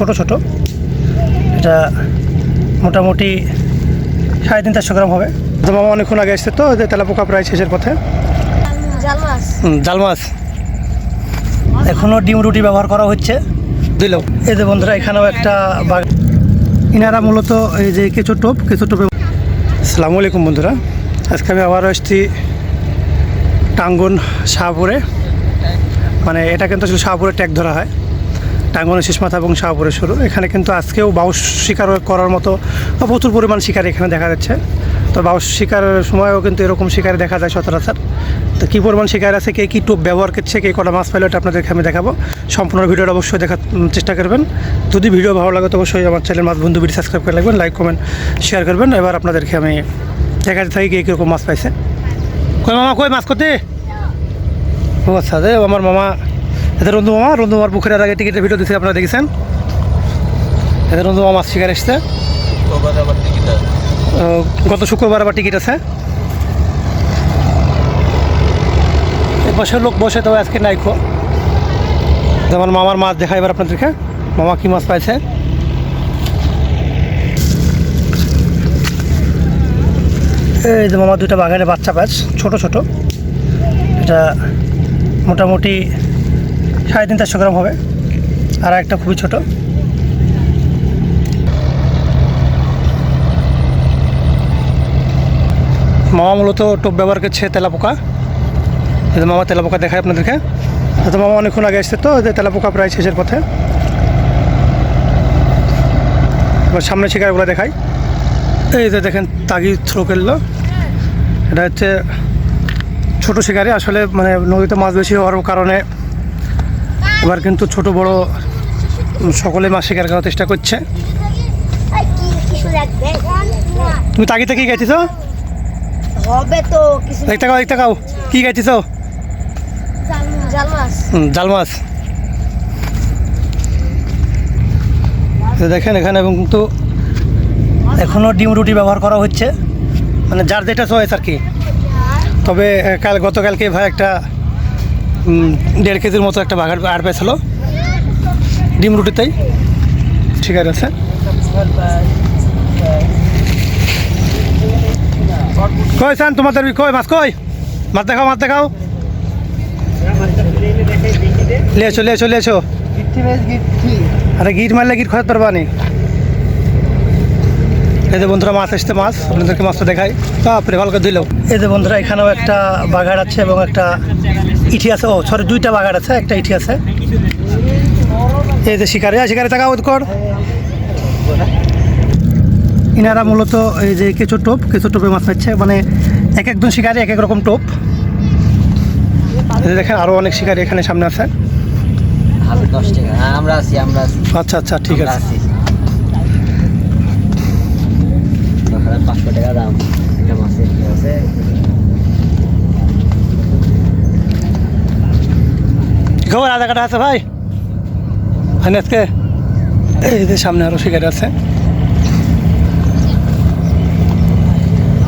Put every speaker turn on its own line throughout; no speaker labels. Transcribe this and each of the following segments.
ছোট ছোট। এটা মোটামুটি সাড়ে তিন চারশো গ্রাম হবে। তো মামা অনেকক্ষণ আগে এসছে তো যে তেলাপোকা প্রায় শেষের পথে।
জাল মাছ।
জাল মাছ। এখনও ডিম রুটি ব্যবহার করা হচ্ছে। দিল এই যে বন্ধুরা এখানেও একটা ইনারা মূলত এই যে কেঁচো টোপ কেঁচো টোপে আসসালামু আলাইকুম বন্ধুরা। আজকে আমি আবারও এসেছি টাঙ্গন শাহপুরে। মানে এটা কিন্তু আসলে শাহপুরে ট্যাগ ধরা হয়। টাঙ্গনের শেষ মাথা এবং শাহপুরে শুরু। এখানে কিন্তু আজকেও বাউস শিকার করার মতো প্রচুর পরিমাণ শিকার এখানে দেখা যাচ্ছে। তো বাউস শিকারের সময়ও কিন্তু এরকম শিকার দেখা যায় সচরাচর। তো কী পরিমাণ শিকার আছে, কে কী টোপ ব্যবহার করছে, কে কটা মাছ পাইলো, এটা আপনাদেরকে আমি দেখাবো। সম্পূর্ণ ভিডিওটা অবশ্যই দেখার চেষ্টা করবেন। যদি ভিডিও ভালো লাগে তো অবশ্যই আমার চ্যানেল মাছ বন্ধু ভিডিও সাবস্ক্রাইব করে রাখবেন লাইক কমেন্ট শেয়ার করবেন। এবার আপনাদেরকে আমি দেখাতে থাকি কে কীরকম মাছ পাইছে। কই মামা, কই মাছ করতে ও আচ্ছা আমার মামা এদের রন্ধু মামা রন্ধু মামার পুকুরের আগে টিকিটের ভিডিও দিচ্ছে আপনারা দেখেছেন? এদের রন্ধু মামা শিকার এসছে। গত শুক্রবার আবার টিকিট আছে। বসে লোক বসে তো আজকে নাই খো যেমন মামার মাছ দেখা এবার আপনাদেরকে। মামা কি মাছ পাইছে? এই যে মামা দুইটা বাগানে বাচ্চা পাঁচ ছোট ছোট। এটা মোটামুটি সাড়ে তিন চারশো গ্রাম হবে। আর একটা খুবই ছোট। মামা মূলত টোপ ব্যবহার করছে তেলাপোকা। মামা তেলাপোকা দেখায় আপনাদেরকে। তো মামা অনেকক্ষণ আগে এসছে তো, যে তেলাপোকা প্রায় শেষের পথে। এবার সামনে শিকারগুলো দেখাই। এই যে দেখেন তাগি থ্রো করল এটা হচ্ছে ছোটো শিকারি আসলে মানে নদীতে মাছ বেশি হওয়ার কারণে এবার কিন্তু ছোট বড় সকলে মাছ শিকার করার চেষ্টা করছে। তুমি তাগিতে কি
কিছু
দেখতে খাও দেখতে খাও। কি গেছিস
জাল মাছ।
দেখেন এখানে এবং কিন্তু এখনও ডিম রুটি ব্যবহার করা হচ্ছে। মানে যার যেটা চয়েস আর কি। তবে কাল গতকালকে ভাই একটা দেড় কেজির মতো একটা বাঘার আর পেয়েছিল ডিম রুটিতেই ঠিক আছে কই সান তোমাদের কই, মাছ কই? মাছ দেখাও মাছ দেখাও। লে এসো লে এসো লে এসো আরে গিট মারলে গিট খরচ পারবা নি এই যে বন্ধুরা, মাছ আসছে, মাছ। আপনাদেরকে মাছটা দেখাই। বাপরে ভালো করে দিল এই যে বন্ধুরা, এখানেও একটা বাঘার আছে এবং একটা ইঠি আছে ও সরি দুইটা বাগার আছে একটা ইঠি আছে। এই যে শিকারে আয়, শিকারে টাকা কর। ইনারা মূলত এই যে কেঁচো টোপ কেঁচো টোপে মাছ পাচ্ছে মানে এক একজন শিকারি এক এক রকম টোপ। দেখেন আরও অনেক শিকারি এখানে সামনে আছে।
হ্যাঁ আমরা আছি আমরা আছি।
আচ্ছা আচ্ছা ঠিক আছে।
পাঁচশো টাকা দাম এটা মাছের কি আছে?
খবর আধা কাটা আছে ভাই। হয় আজকে যে সামনে আরও শিকারি আছে।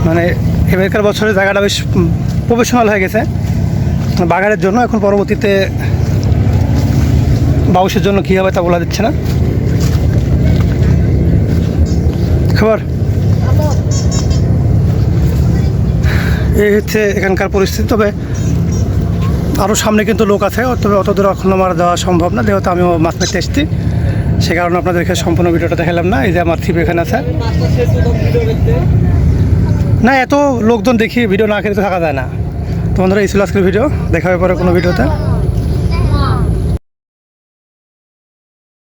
মানে এবারকার বছরে জায়গাটা বেশ প্রফেশনাল হয়ে গেছে। বাগানের জন্য এখন পরবর্তীতে বাউসের জন্য কী হবে তা বলা যাচ্ছে না। খবর? এই হচ্ছে এখানকার পরিস্থিতি। তবে আরও সামনে কিন্তু লোক আছে, তবে অত দূর এখন আমার দেওয়া সম্ভব না। যেহেতু আমিও মাছ মারতে এসেছি সে কারণে আপনাদেরকে সম্পূর্ণ ভিডিওটা দেখালাম না। এই যে আমার থিপ এখানে আছে। না, এত লোকজন দেখি ভিডিও না খেলে তো থাকা যায় না। তোমাদের এই ছিল আজকের ভিডিও দেখা হবে পরে কোনো ভিডিওতে